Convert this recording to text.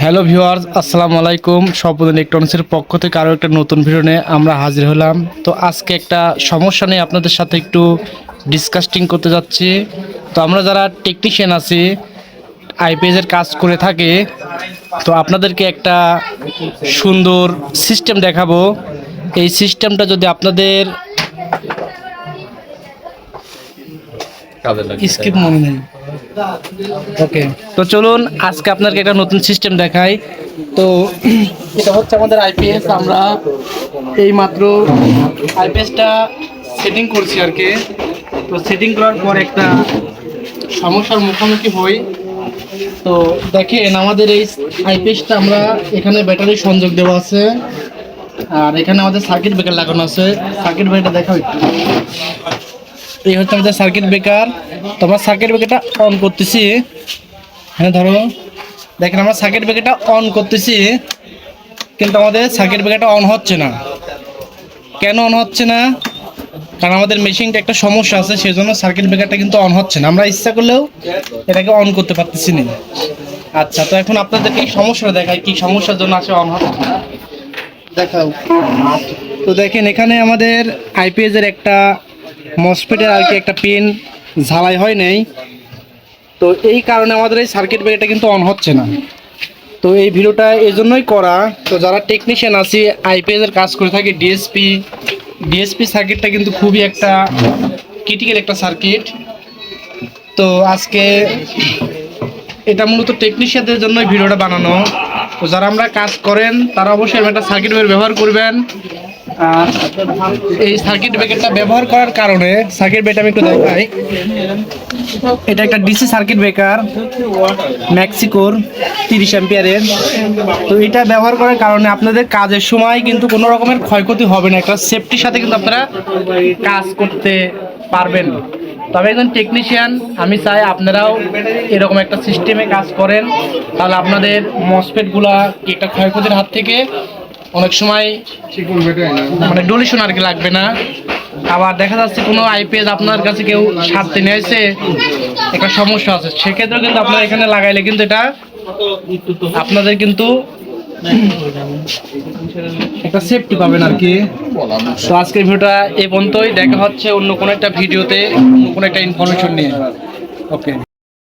Hello viewers, আসসালামু আলাইকুম। সম্পদ ইলেকট্রনিক্সের পক্ষ থেকে আরও একটা নতুন ভিডিও নিয়ে আমরা হাজির হলাম। তো আজকে একটা সমস্যা নিয়ে আপনাদের সাথে একটু ডিসকাস্টিং করতে যাচ্ছি। তো আমরা যারা টেকনিশিয়ান আছি আইপিএসের কাজ করে থাকি, তো আপনাদেরকে একটা সুন্দর সিস্টেম দেখাবো। এই সিস্টেমটা যদি আপনাদের স্কিপ মনে নেই। ওকে তো চলুন আজকে আপনাকে একটা নতুন সিস্টেম দেখাই। তো এটা হচ্ছে আমাদের আইপিএস আমরা এই মাত্র আইপিএসটা সেটিং করছি আর কি। তো সেটিং করার পর একটা সমস্যার মুখোমুখি হই। তো দেখেন আমাদের এই আইপিএসটা আমরা এখানে ব্যাটারি সংযোগ দেওয়া আছে। আর এখানে আমাদের সার্কিট ব্রেকার লাগানো আছে। সার্কিট ব্রেকারটা দেখা একটু। এই হচ্ছে আমাদের সার্কিট ব্রেকার তো আমরা সার্কিট ব্রেকারটা অন করতেছি। হ্যাঁ ধরো। দেখেন আমরা সার্কিট ব্রেকারটা অন করতেছি। কিন্তু আমাদের সার্কিট ব্রেকারটা অন হচ্ছে না। কেন অন হচ্ছে না? কারণ আমাদের মেশিনটা একটা সমস্যা আছে সেই জন্য সার্কিট ব্রেকারটা কিন্তু অন হচ্ছে না। আমরা ইচ্ছা করলেও এটাকে অন করতে পারতেছি না। আচ্ছা তো এখন আপনাদেরকে এই সমস্যাটা দেখাই, কি সমস্যার জন্য আসে অন হচ্ছে না। দেখাও। তো দেখেন, এখানে আমাদের আইপিএস এর একটা মসফেটের আর কি একটা পিন ঝালাই হয় নাই। তো এই কারণে আমাদের এই সার্কিট ব্রেকারটা কিন্তু অন হচ্ছে না। তো এই ভিডিওটা এই জন্যই করা। তো যারা টেকনিশিয়ান আছি আইপিএস এর কাজ করে থাকি ডিএসপি ডিএসপি সার্কিটটা কিন্তু খুবই একটা ক্রিটিক্যাল একটা সার্কিট তো আজকে এটা মূলত টেকনিশিয়ানদের জন্য ভিডিওটা বানানো। তো যারা আমরা কাজ করেন, তারা অবশ্যই একটা সার্কিট ব্যবহার করবেন। এই সার্কিট ব্রেকারটা ব্যবহার করার কারণে সার্কিট ব্রেকার আমি একটু দেখাই। এটা একটা ডিসি সার্কিট ব্রেকার মেক্সিকোর তিরিশ অ্যাম্পিয়ারের। তো এটা ব্যবহার করার কারণে আপনাদের কাজের সময় কিন্তু কোনো রকমের ক্ষয়ক্ষতি হবে না। একটা সেফটির সাথে কিন্তু আপনারা কাজ করতে পারবেন। তবে একজন টেকনিশিয়ান আমি চাই আপনারাও এরকম একটা সিস্টেমে কাজ করেন। তাহলে আপনাদের মসপেটগুলা কি একটা ক্ষয়ক্ষতির হাত থেকে অনেক সময় মানে ডলিশন আর কি লাগবে না। আবার দেখা যাচ্ছে কোনো আইপিএস আপনার কাছে কেউ সারতে নিয়ে এসে একটা সমস্যা আছে। সেক্ষেত্রেও কিন্তু আপনারা এখানে লাগাইলে কিন্তু এটা আপনাদের কিন্তু একটা সেফটি পাবেন আর কি। তো আজকের ভিডিওটা এ পর্যন্তই। দেখা হচ্ছে অন্য কোনো একটা ভিডিওতে অন্য কোনো একটা ইনফরমেশন নিয়ে। ওকে